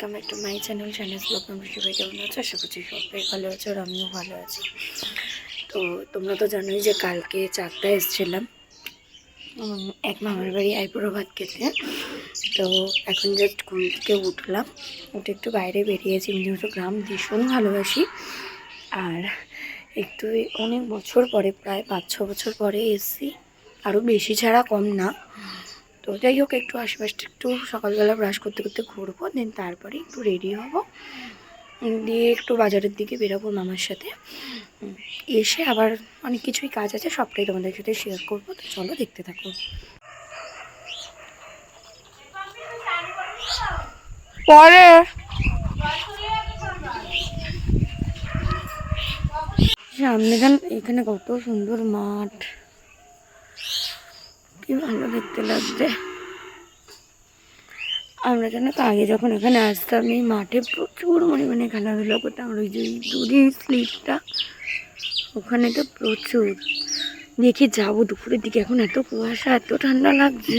Channel channel blog তোমরা সবাই কেমন আছো? আশা করছি সবাই ভালো আছো আর আমিও ভালো আছি। তো তোমরা তো জানোই যে কালকে চারটায় এসেছিলাম। এক মামার বাড়ি আইপুরো ভাত খেতে। তো এখন জাস্ট ঘুম থেকে উঠলাম। উঠে একটু বাইরে বেরিয়েছি যেহেতু গ্রাম ভীষণ ভালোবাসি। আর একটু অনেক বছর পরে, প্রায় পাঁচ ছ বছর পরে এসেছি। আরও বেশি ছাড়া কম না। তো যাই হোক একটু আশেপাশটা একটু সকালবেলা ব্রাশ করতে করতে ঘুরবো দেন তারপরে একটু রেডি হব। দিয়ে একটু বাজারের দিকে বেরোবো মামার সাথে। এসে আবার অনেক কিছুই কাজ আছে সবটাই তোমাদের সাথে শেয়ার করব তো চলো দেখতে থাকো। পরে। সামনে এখানে এখানে কত সুন্দর মাঠ। কি ভালো দেখতে লাগছে। আমরা তো আগে যখন এখানে আসতাম, এই মাঠে প্রচুর পরিমাণে খেলাধুলা করতাম। ওই যে দূরে স্লিপটা, ওখানে তো প্রচুর। দেখি যাব দুপুরের দিকে। এখন এত কুয়াশা, এত ঠান্ডা লাগছে।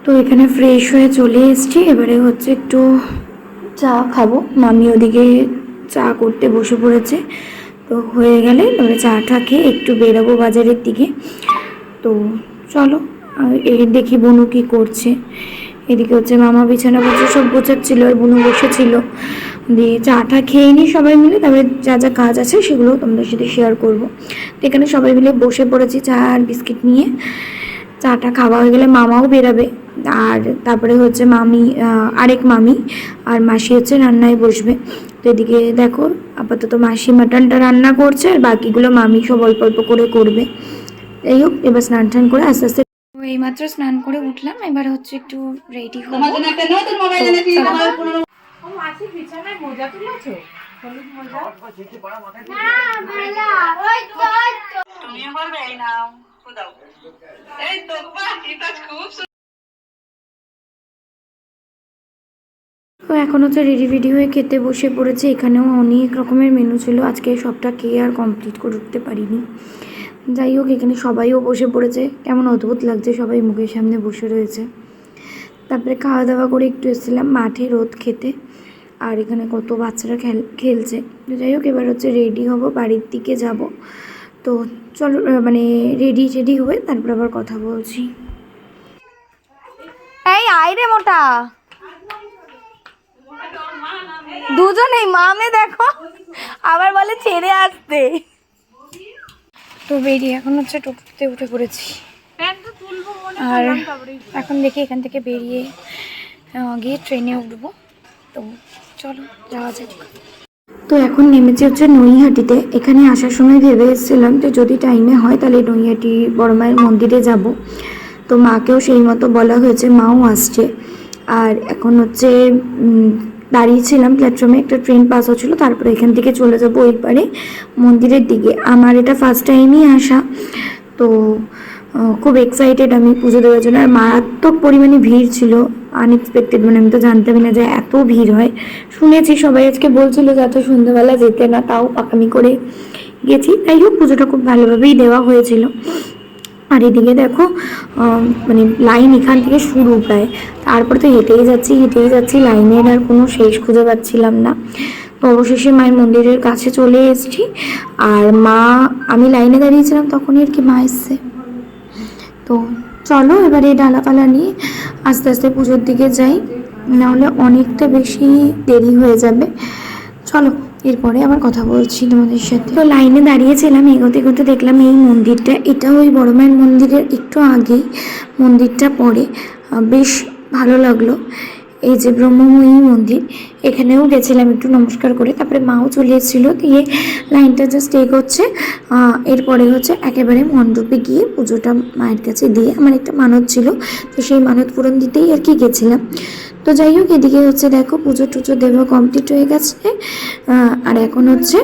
তো এখানে ফ্রেশ হয়ে চলে এসছি। এবারে হচ্ছে একটু চা খাব। মামি ওদিকে চা করতে বসে পড়েছে। তো হয়ে গেলে তারপরে চাটা খেয়ে একটু বেরোবো বাজারের দিকে। তো চলো এই দেখি বনু কি করছে। এদিকে হচ্ছে মামা বিছানা বসে সব গোছাচ্ছিল আর বুনু বসেছিল। দিয়ে চাটা খেয়ে নিই সবাই মিলে তারপরে যা যা কাজ আছে সেগুলো তোমাদের সাথে শেয়ার করব। তো এখানে সবাই মিলে বসে পড়েছি চা আর বিস্কিট নিয়ে। চাটা খাওয়া হয়ে গেলে মামাও বেরাবে। আর তারপরে হচ্ছে মামি আরেক মামি আর মাসি হচ্ছে রান্নায় বসবে। তো এদিকে দেখো, আপাতত মাসি মাটনটা রান্না করছে আর বাকিগুলো মামি সব অল্প অল্প করে করবে। যাই হোক এবার স্নান টান করে আস্তে আস্তে এইমাত্র স্নান করে উঠলাম এবার হচ্ছে একটু রেডি হব। তো এখন হচ্ছে রেডি রেডি হয়ে খেতে বসে পড়েছে। এখানেও অনেক রকমের মেনু ছিল। আজকে সবটা খেয়ে আর কমপ্লিট করে উঠতে পারিনি। যাই হোক, এখানে সবাইও বসে পড়েছে। কেমন অদ্ভুত লাগছে, সবাই মুখের সামনে বসে রয়েছে। তারপরে খাওয়া দাওয়া করে একটু এসেছিলাম মাঠে রোদ খেতে। আর এখানে কত বাচ্চারা খেল, খেলছে। যাই হোক, এবার হচ্ছে রেডি হব, বাড়ির দিকে যাব। তো চলো মানে রেডি রেডি হয়ে তারপর আবার কথা বলছি। এই আইরে মোটা। দুজনেই মামে দেখো। আবার বলে ছেড়ে আসতে। তো বেরিয়ে এখন হচ্ছে টোটোতে উঠে পড়েছি। আর এখন দেখি এখান থেকে বেরিয়ে গিয়ে ট্রেনে উঠবো। তো চলো যাওয়া যাক। তো এখন নেমেছি হচ্ছে নৈহাটিতে। এখানে আসার সময় ভেবে এসেছিলাম যে যদি টাইমে হয় তাহলে নৈহাটি বড় মায়ের মন্দিরে যাব। তো মাকেও সেই মতো বলা হয়েছে মাও আসছে। আর এখন হচ্ছে দাঁড়িয়েছিলাম প্ল্যাটফর্মে একটা ট্রেন পাস হচ্ছিল, তারপরে এখান থেকে চলে যাব ওই পারে মন্দিরের দিকে। আমার এটা ফার্স্ট টাইমই আসা। তো খুব এক্সাইটেড আমি পুজো দেওয়ার জন্য। আর মারাত্মক পরিমাণে ভিড় ছিল আনএক্সপেক্টেড মানে আমি তো জানতামই না যে এত ভিড় হয়। শুনেছি সবাই আজকে বলছিল যে এত সন্ধ্যাবেলা যেতে না, তাও পাকামি করে গেছি। তাই হোক, পুজোটা খুব ভালোভাবেই দেওয়া হয়েছিল। আর এদিকে দেখো মানে লাইন এখান থেকে শুরু প্রায়। তারপর তো হেঁটেই যাচ্ছি হেঁটেই যাচ্ছি লাইনের আর কোনো শেষ খুঁজে পাচ্ছিলাম না। অবশেষে মায়ের মন্দিরের কাছে চলে এসেছি। আর মা, আমি লাইনে দাঁড়িয়েছিলাম, তখনই আর কি মা এসছে। তো চলো, এবারে ডালাপালা নিয়ে আস্তে আস্তে পুজোর দিকে যাই। নাহলে অনেকটা বেশি দেরি হয়ে যাবে। চলো। এরপরে আবার কথা বলছি তোমাদের সাথে। তো লাইনে দাঁড়িয়েছিলাম এগোতে এগোতে দেখলাম এই মন্দিরটা এটা ওই বড় মায়ের মন্দিরের একটু আগেই মন্দিরটা আহ, বেশ ভালো লাগল। এই যে ব্রহ্মময়ী মন্দির এখানেও গেছিলাম একটু নমস্কার করে তারপরে মাও চলে এসেছিল দিয়ে লাইনটা জাস্ট এগোচ্ছে। এরপরে হচ্ছে একেবারে মণ্ডপে গিয়ে পুজোটা মায়ের কাছে দিয়ে আমার একটা মানত ছিল তো সেই মানত পূরণ দিতেই আর কি গেছিলাম। তো যাই হোক, এদিকে হচ্ছে দেখো পুজো টুজো দেওয়া কমপ্লিট হয়ে গেছে। আর এখন হচ্ছে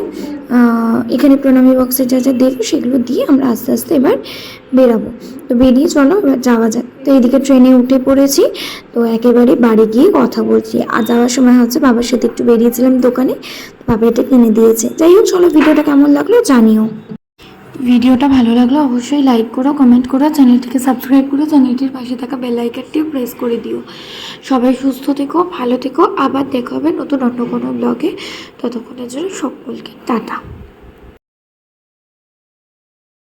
এখানে প্রণামী বক্সে যা যা দেবো সেগুলো দিয়ে আমরা আস্তে আস্তে এবার বেরাবো। তো বেরিয়ে চলো, এবার যাওয়া যাক। তো এদিকে ট্রেনে উঠে পড়েছি, তো একেবারে বাড়ি গিয়ে কথা বলছি। আর যাওয়ার সময় হচ্ছে বাবার সাথে একটু বেরিয়েছিলাম দোকানে বাবা এটা কিনে দিয়েছে। যাই হোক, চলো ভিডিওটা কেমন লাগল জানিও। ভিডিওটা ভালো লাগলে অবশ্যই লাইক করো কমেন্ট করো চ্যানেলটিকে সাবস্ক্রাইব করো চ্যানেলটির পাশে থাকা বেল আইকনটিও প্রেস করে দিও। সবাই সুস্থ থেকো, ভালো থেকো, আবার দেখা হবে নতুন অন্য কোনো ব্লগে ততক্ষণের জন্য সকলকে টাটা।